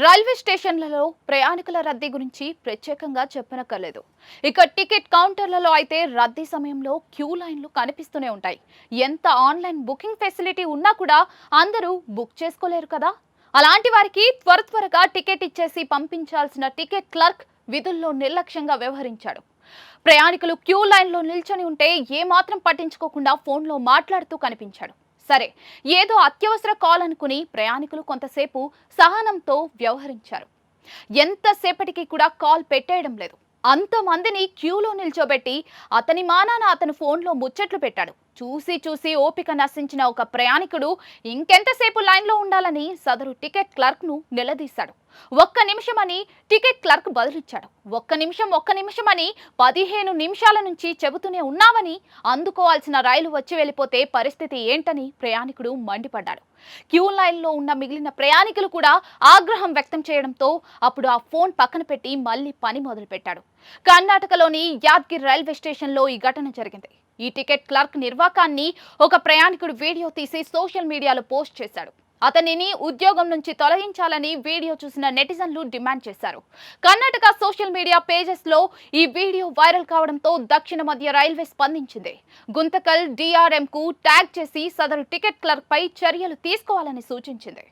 Railway స్టేషన్లలో ప్రయాణికుల రద్దీ గురించి ప్రత్యేకంగా చెప్పనక్కర్లేదు. ఇక టికెట్ కౌంటర్లలో అయితే రద్దీ సమయంలో క్యూ లైన్లు కనిపిస్తూనే ఉంటాయి. ఎంత ఆన్లైన్ బుకింగ్ ఫెసిలిటీ ఉన్నా కూడా అందరూ బుక్ చేసుకోలేరు కదా? అలాంటి వారికి త్వర త్వరగా టికెట్ ఇచ్చేసి పంపించాల్సిన టికెట్ క్లర్క్ విధుల్లో నిర్లక్ష్యంగా వ్యవహరించాడు. ప్రయాణికులు క్యూ లైన్లో నిల్చొని ఉంటే ఏమాత్రం పట్టించుకోకుండా ఫోన్లో మాట్లాడుతూ కనిపించాడు. సరే ఏదో అత్యవసర కాల్ అనుకుని ప్రయాణికులు కొంతసేపు సహనంతో వ్యవహరించారు. ఎంతసేపటికి కూడా కాల్ పెట్టేయడం లేదు. అంతమందిని క్యూలో నిల్చోబెట్టి అతని మానాన అతను ఫోన్లో ముచ్చట్లు పెట్టాడు. చూసి చూసి ఓపిక నశించిన ఒక ప్రయాణికుడు ఇంకెంతసేపు లైన్లో ఉండాలని సదరు టికెట్ క్లర్క్ను నిలదీశాడు. ఒక్క నిమిషమని టికెట్ క్లర్క్ బదులిచ్చాడు. ఒక్క నిమిషం ఒక్క నిమిషమని పదిహేను నిమిషాల నుంచి చెబుతూనే ఉన్నామని అందుకోవాల్సిన రైలు వచ్చి వెళ్ళిపోతే పరిస్థితి ఏంటని ప్రయాణికుడు మండిపడ్డాడు. క్యూ లైన్లో ఉన్న మిగిలిన ప్రయాణికులు కూడా ఆగ్రహం వ్యక్తం చేయడంతో అప్పుడు ఆ ఫోన్ పక్కన పెట్టి మళ్ళీ పని మొదలుపెట్టాడు. కర్ణాటకలోని యాద్గిర్ రైల్వే స్టేషన్లో ఈ ఘటన జరిగింది. ఈ టికెట్ క్లర్క్ నిర్వాకాన్ని ఒక ప్రయాణికుడు వీడియో తీసి సోషల్ మీడియాలో పోస్ట్ చేశాడు. అతనిని ఉద్యోగం నుంచి తొలగించాలని వీడియో చూసిన నెటిజన్లు డిమాండ్ చేశారు. కర్ణాటక సోషల్ మీడియా పేజెస్లో ఈ వీడియో వైరల్ కావడంతో దక్షిణ మధ్య రైల్వే స్పందించింది. గుంతకల్ డిఆర్ఎం కు ట్యాగ్ చేసి సదరు టికెట్ క్లర్క్ పై చర్యలు తీసుకోవాలని సూచించింది.